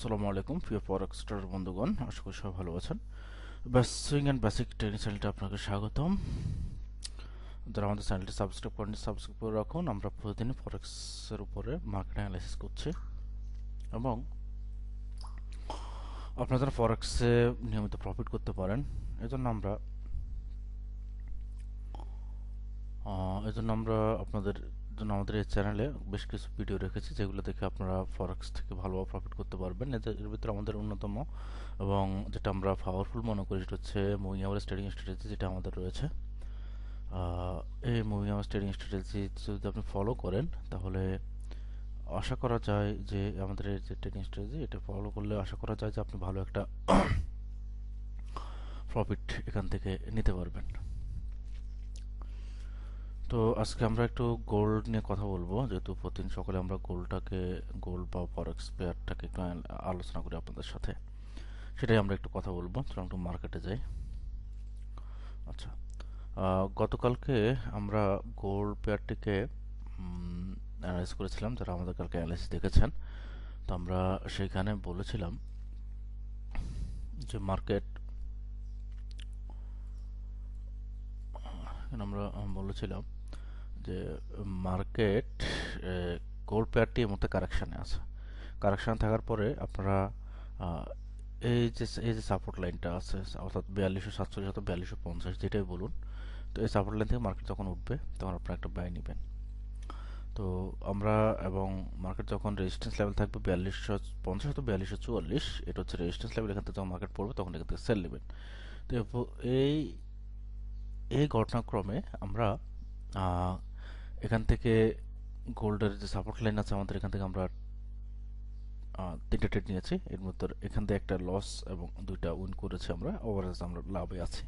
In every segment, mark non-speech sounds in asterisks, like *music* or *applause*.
আসসালামু আলাইকুম, প্রিয় ফরেক্স স্টার বন্ধুগণ, আশা করি সবাই ভালো আছেন। বেসিং অ্যান্ড বেসিক ট্রেনিং চ্যানেলটা আপনাকে স্বাগতম। যারা আমাদের চ্যানেলটি সাবস্ক্রাইব করেন সাবস্ক্রাইব করে রাখুন। আমরা প্রতিদিনই ফরেক্সের উপরে মার্কেট অ্যানালাইসিস করছি। এবং আপনারা যেন ফরেক্সে নিয়মিত প্রফিট করতে পারেন, এজন্য আমরা এজন্য আমরা আপনাদের জন্য আমাদের এই চ্যানেলে বেশ কিছু ভিডিও রেখেছি, যেগুলো দেখে আপনারা ফরেক্স থেকে ভালোভাবে প্রফিট করতে পারবেন। এর ভিতরে আমাদের অন্যতম এবং যেটা আমরা পাওয়ারফুল মনে করি, সেটা হচ্ছে মুভিং আওয়ার ট্রেডিং স্ট্র্যাটেজি যেটা আমাদের রয়েছে। এই মুভিং আওয়ার ট্রেডিং স্ট্র্যাটেজি যদি আপনি ফলো করেন, তাহলে আশা করা যায় যে আমাদের যে ট্রেডিং স্ট্র্যাটেজি এটা ফলো করলে আশা করা যায় যে আপনি ভালো একটা *coughs* প্রফিট এখান থেকে নিতে পারবেন। তো আজকে আমরা একটু গোল্ড নিয়ে কথা বলব। যেহেতু প্রতিদিন সকালে আমরা গোল্ডটাকে গোল্ড বা ফরেক্স পেয়ারটাকে একটু আলোচনা করি আপনাদের সাথে। সেটাই আমরা একটু কথা বলব, চলুন একটু মার্কেটে যাই। আচ্ছা গতকালকে আমরা গোল্ড পেয়ারটিকে অ্যানালাইজ করেছিলাম, যারা আমাদের কালকে অ্যানালাইসিস দেখেছেন। তো আমরা সেইখানে বলেছিলাম যে মার্কেট আমরা বলেছিলাম যে মার্কেট গোল্ড পেয়ারটি এর মধ্যে কারেকশানে আছে। কারেকশান থাকার পরে আপনারা এই যে এই যে সাপোর্ট লাইনটা আছে, অর্থাৎ বিয়াল্লিশশো সাতচল্লিশ অথবা বিয়াল্লিশশো পঞ্চাশ যেটাই বলুন, তো এই সাপোর্ট লাইন থেকে মার্কেট যখন উঠবে, তখন আপনারা একটা ব্যয় নেবেন। তো আমরা এবং মার্কেট যখন রেজিস্ট্যান্স লেভেল থাকবে বিয়াল্লিশশো পঞ্চাশ অথবা বিয়াল্লিশশো চুয়াল্লিশ, এটা হচ্ছে রেজিস্ট্যান্স লেভেল এখান থেকে যখন মার্কেট পড়বে, তখন এখান থেকে সেল নেবেন। তো এই এই ঘটনাক্রমে আমরা এখান থেকে গোল্ডের যে সাপোর্ট লাইন আছে আমাদের, এখান থেকে আমরা তিনটা ট্রেড নিয়েছি। এর মধ্যে এখান থেকে একটা লস এবং দুইটা উইন করেছি আমরা। ওভারেজ আমরা লাভে আছি।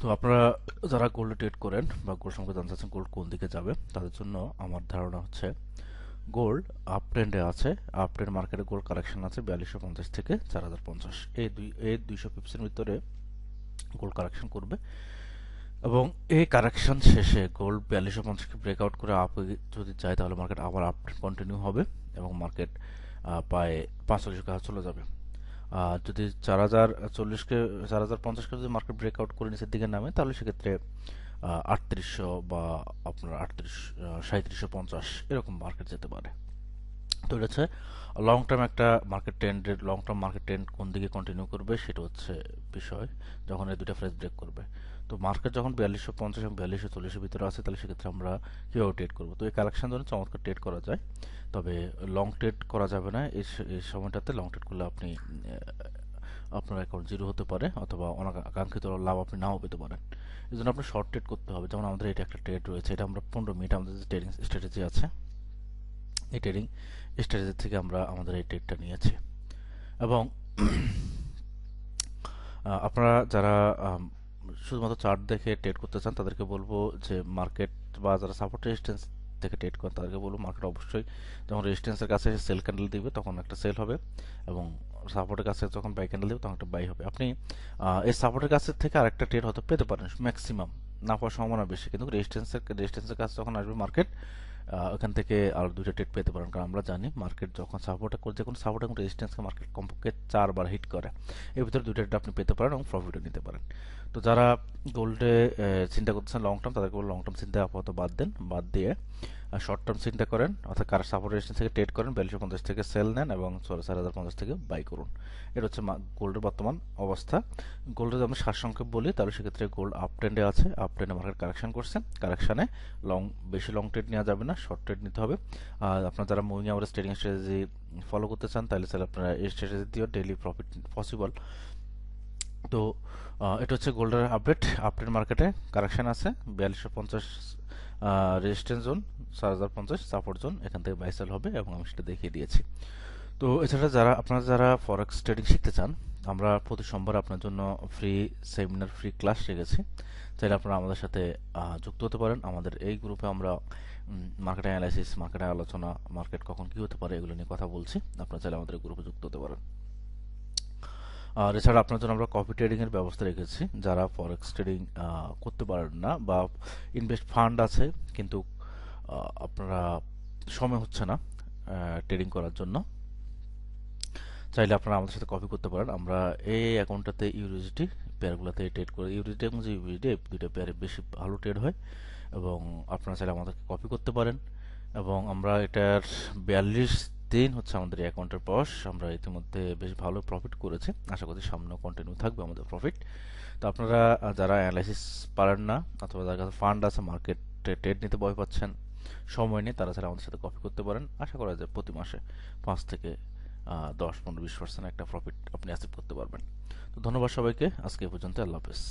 তো আপনারা যারা গোল্ড ট্রেড করেন বা গোল্ড সম্পর্কে জানতে চাচ্ছেন গোল্ড কোন দিকে যাবে, তাদের জন্য আমার ধারণা হচ্ছে গোল্ড আপ ট্রেন্ডে আছে। আপ ট্রেন্ড মার্কেটে গোল্ড কালেকশন আছে বিয়াল্লিশশো পঞ্চাশ থেকে চার হাজার পঞ্চাশ। এই দুই, এই দুইশো পিপসের ভিতরে গোল্ড কারেকশন করবে। এবং এই কারেকশন শেষে গোল্ড বিয়াল্লিশশো পঞ্চাশকে ব্রেকআউট করে আপ যদি যায়, তাহলে মার্কেট আবার আপ কন্টিনিউ হবে এবং মার্কেট প্রায় পাঁচচল্লিশ কাছে চলে যাবে। যদি চার হাজার চল্লিশকে চার হাজার পঞ্চাশকে যদি মার্কেট ব্রেকআউট করে নিচের দিকে নামে, তাহলে সেক্ষেত্রে আটত্রিশশো বা আপনার আটত্রিশ সাঁত্রিশশো পঞ্চাশ এরকম মার্কেট যেতে পারে। তো হচ্ছে লং টার্ম একটা মার্কেট ট্রেন্ডের লং টার্ম মার্কেট ট্রেন্ড কোন দিকে কন্টিনিউ করবে সেটা হচ্ছে বিষয়, যখন এই দুটা ফ্রেজ ব্রেক করবে। তো মার্কেট যখন বিয়াল্লিশশো পঞ্চাশ এবং বিয়াল্লিশশো চল্লিশের ভিতরে আছে, তাহলে সেক্ষেত্রে আমরা কীভাবে ট্রেড করব? তো এই কালেকশন ধরে চমৎকার ট্রেড করা যায়। তবে লং ট্রেড করা যাবে না, এই সময়টাতে লং ট্রেড করলে আপনি আপনার অ্যাকাউন্ট জিরো হতে পারে অথবা অনাকাঙ্ক্ষিত লাভ আপনি নাও পেতে পারেন। এই জন্য আপনার শর্ট ট্রেড করতে হবে। যেমন আমাদের এটা একটা ট্রেড রয়েছে, এটা আমরা পনেরো মিনিট আমাদের ট্রেডিং স্ট্র্যাটেজি আছে এই ট্রেডিং স্ট্র্যাটেজি থেকে আমরা আমাদের এই ট্রেডটা নিয়েছি। এবং আপনারা যারা শুধুমাত্র চার্ট দেখে ট্রেড করতে চান, তাদেরকে বলব যে মার্কেট বা যারা সাপোর্ট রেজিস্ট্যান্স থেকে ট্রেড করেন, তাদেরকে বলব মার্কেট অবশ্যই যখন রেজিস্ট্যান্সের কাছে সেল ক্যান্ডেল দিবে, তখন একটা সেল হবে। এবং সাপোর্টের কাছে যখন বাই ক্যান্ডেল দিবে, তখন একটা বাই হবে। আপনি এই সাপোর্টের কাছে থেকে আরেকটা ট্রেড হয়তো পেতে পারেন ম্যাক্সিমাম না পাওয়ার সম্ভাবনা বেশি। কিন্তু রেজিস্ট্যান্সের রেজিস্ট্যান্সের কাছে যখন আসবে মার্কেট ওখান থেকে আরও দুটো ট্রেড পেতে পারেন, কারণ আমরা জানি মার্কেট যখন সাপোর্টে করছে, কোনো সাপোর্ট এবং রেজিস্ট্যান্সকে মার্কেট কমপক্ষে চারবার হিট করে। এর ভিতরে দুটো ট্রেড আপনি পেতে পারেন এবং প্রফিটও নিতে পারেন। তো যারা গোল্ডে চিন্তা করতেছেন লং টার্ম তাদেরকে লং টার্ম চিন্তা আপাতত বাদ দেন, বাদ দিয়ে শর্ট টার্ম চিন্তা করেন, অর্থাৎ কার সাপোর্ট রেজিস্ট্যান্স থেকে ট্রেড করেন বিয়াল্লিশশো পঞ্চাশ থেকে সেল নেন এবং চার হাজার পঞ্চাশ থেকে বাই করুন। এটা হচ্ছে গোল্ডের বর্তমান অবস্থা। গোল্ডের যদি আমরা সারসংক্ষেপ বলি, তাহলে সেক্ষেত্রে গোল্ড আপ ট্রেন্ডে আছে আপ ট্রেন্ডে মার্কেট কারেকশন করছে। কারেকশানে লং বেশি লং ট্রেড নেওয়া যাবে না শর্ট ট্রেড নিতে হবে। আর আপনার যারা moving average trading strategy follow করতে চান, তাহলে তাহলে আপনারা এই স্ট্র্যাটেজি দিয়েও ডেইলি প্রফিট পসিবল তো এটা হচ্ছে গোল্ডের আপডেট আপডেট মার্কেটে কারেকশন আছে, বিয়াল্লিশশো পঞ্চাশ রেজিস্ট্যান্স জোন চার হাজার পঞ্চাশ সাপোর্ট জোন এখান থেকে বাইসেল হবে এবং আমি সেটা দেখিয়ে দিয়েছি। তো, এছাড়া যারা, আপনারা যারা ফরেক্স ট্রেডিং শিখতে চান, আমরা প্রতি সোমবার আপনার জন্য ফ্রি সেমিনার ফ্রি ক্লাস রেখেছি চাইলে আপনারা আমাদের সাথে যুক্ত হতে পারেন। আমাদের এই গ্রুপে আমরা মার্কেট অ্যানালাইসিস মার্কেট আলোচনা মার্কেট কখন কী হতে পারে এগুলো নিয়ে কথা বলছি। আপনারা চাইলে আমাদের গ্রুপে যুক্ত হতে পারেন। আর এছাড়া আপনার জন্য আমরা কপি ট্রেডিং এর ব্যবস্থা রেখেছি। যারা ফরেক্স ট্রেডিং করতে পারেন না বা ইনভেস্ট ফান্ড আছে, কিন্তু আপনারা সময় হচ্ছে না ট্রেডিং করার জন্য, চাইলে আপনারা আমাদের সাথে কপি করতে পারেন। আমরা এই অ্যাকাউন্টটাতে ইউরিজিটি পেয়ারগুলোতে ট্রেড করে। ইউরিজিটি এবং যে ইউরিজিটি দুইটা পেয়ারে বেশি ভালো ট্রেড হয় এবং আপনারা চাইলে আমাদেরকে কপি করতে পারেন। এবং আমরা এটার বিয়াল্লিশ দিন, হচ্ছে আমাদের এই অ্যাকাউন্টের বয়স আমরা ইতিমধ্যে বেশ ভালো প্রফিট করেছি। আশা করি সামনেও কন্টিনিউ থাকবে আমাদের প্রফিট তো আপনারা যারা অ্যানালাইসিস পারেন না, অথবা যার কাছে ফান্ড আছে মার্কেটে ট্রেড নিতে ভয় পাচ্ছেন, সময় নিয়ে তারা ছাড়া আমাদের সাথে কপি করতে পারেন। আশা করা যায় প্রতি মাসে পাঁচ থেকে দশ, পনেরো, বিশ পার্সেন্ট একটা প্রফিট আপনি অ্যাচিভ করতে পারবেন। তো ধন্যবাদ সবাইকে। আজকে পর্যন্ত আল্লাহ হাফেজ।